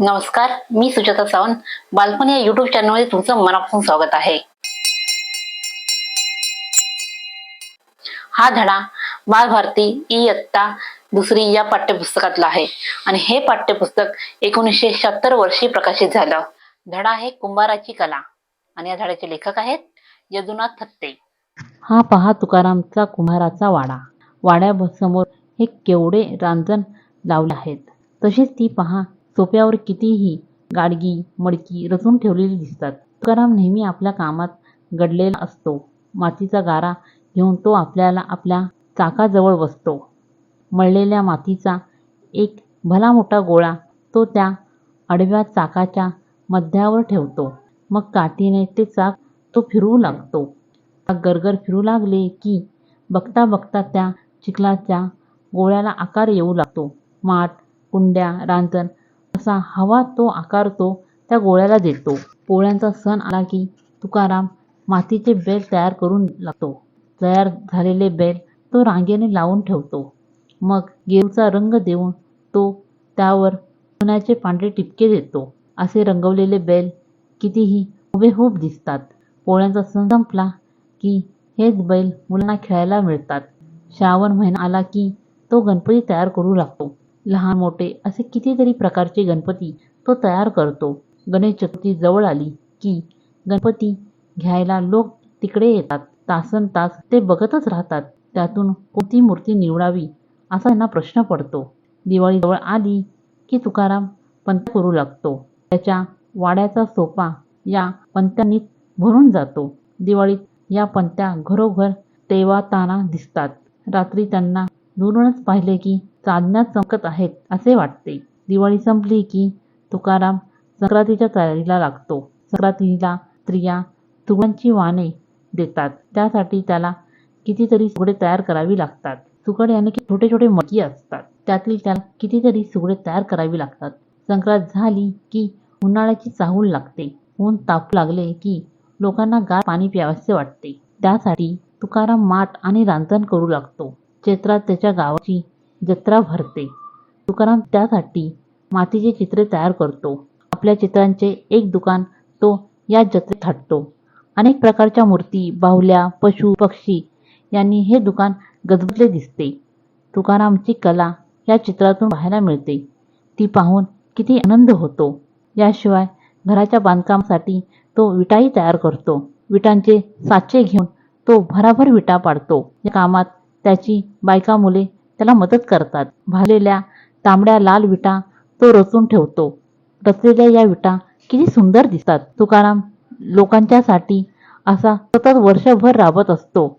नमस्कार मी सुजाता सावंत. बालपण या युट्यूब चॅनलमध्ये तुमचं मनापासून स्वागत आहे. हा धडा बालभारती इयत्ता दुसरी या पाठ्यपुस्तकातला आहे. आणि हे पाठ्यपुस्तक एकोणीसशे शहात्तर वर्षी प्रकाशित झालं. धडा आहे कुंभाराची कला. आणि या धड्याचे लेखक आहेत यदुनाथ थत्ते. हा पहा तुकारामचा कुंभाराचा वाडा. वाड्यासमोर हे केवढे रांजण लावले आहेत. तशीच ती पहा सोप्यावर कितीही गाडगी मडकी रचून ठेवलेली दिसतात. तुकाराम नेहमी आपल्या कामात गडलेला असतो. मातीचा गारा घेऊन तो आपल्याला आपल्या चाकाजवळ बसतो. मळलेल्या मातीचा एक भला मोठा गोळा तो त्या आडव्या चाकाच्या मध्यावर ठेवतो. मग काठीने ते चाक तो फिरवू लागतो. चाक गरगर फिरू लागले की बघता बघता त्या चिखलाच्या गोळ्याला आकार येऊ लागतो. माठ कुंड्या रांजण असा हवा तो आकार तो त्या गोळ्याला देतो. पोळ्यांचा सण आला की तुकाराम मातीचे बैल तयार करून लागतो तयार झालेले बैल तो रांगेने लावून ठेवतो. मग गेरूचा रंग देऊन तो त्यावर सोन्याचे पांढरे टिपके देतो. असे रंगवलेले बैल कितीही हुबेहूब दिसतात. पोळ्यांचा सण संपला की हेच बैल मुलांना खेळायला मिळतात. श्रावण महिना आला की तो गणपती तयार करू लागतो. लहान मोठे असे कितीतरी प्रकारचे गणपती तो तयार करतो. गणेश चतुर्थी जवळ आली की गणपती घ्यायला लोक तिकडे येतात. तासन तास ते बघतच राहतात. त्यातून कोणती मूर्ती निवडावी असा त्यांना प्रश्न पडतो. दिवाळी जवळ आली की तुकाराम पंत करू लागतो. त्याच्या वाड्याचा सोपा या पंत्यांनी भरून जातो. दिवाळीत या पंत्या घरोघर तेवाताना दिसतात. रात्री त्यांना दुरूनच पाहिले की चांदण्यात चमकत आहेत असे वाटते. दिवाळी संपली की तुकाराम संक्रांतीच्या तयारीला लागतो. संक्रांतीला स्त्रिया सुगडांची वाणे देतात. त्यासाठी त्याला कितीतरी सुगडे तयार करावी लागतात. सुगड याने की छोटे छोटे मटकी असतात. त्यातील त्याला कितीतरी सुगडे तयार करावी लागतात. संक्रांत झाली की उन्हाळ्याची चाहूल लागते. ऊन तापू लागले की लोकांना गार पाणी प्यावेसे वाटते. त्यासाठी तुकाराम माठ आणि रांजण करू लागतो. चैत्रात त्याच्या गावाची जत्रा भरते. तुकाराम त्यासाठी मातीचे चित्रे तयार करतो. आपल्या चित्रांचे एक दुकान तो या जत्रेत थाटतो. अनेक प्रकारच्या मूर्ती बाहुल्या पशु पक्षी यांनी हे दुकान गजबजले दिसते. तुकारामची कला या चित्रातून पाहायला मिळते. ती पाहून किती आनंद होतो. याशिवाय घराच्या बांधकामासाठी तो विटाही तयार करतो. विटांचे साचे घेऊन तो भराभर विटा पाडतो. या कामात त्याची बायका मुले त्याला मदत करतात. भालेल्या तांबड्या लाल विटा तो रचून ठेवतो. रचलेल्या या विटा किती सुंदर दिसतात. तुकाराम लोकांच्यासाठी असा सतत वर्षभर राबत असतो.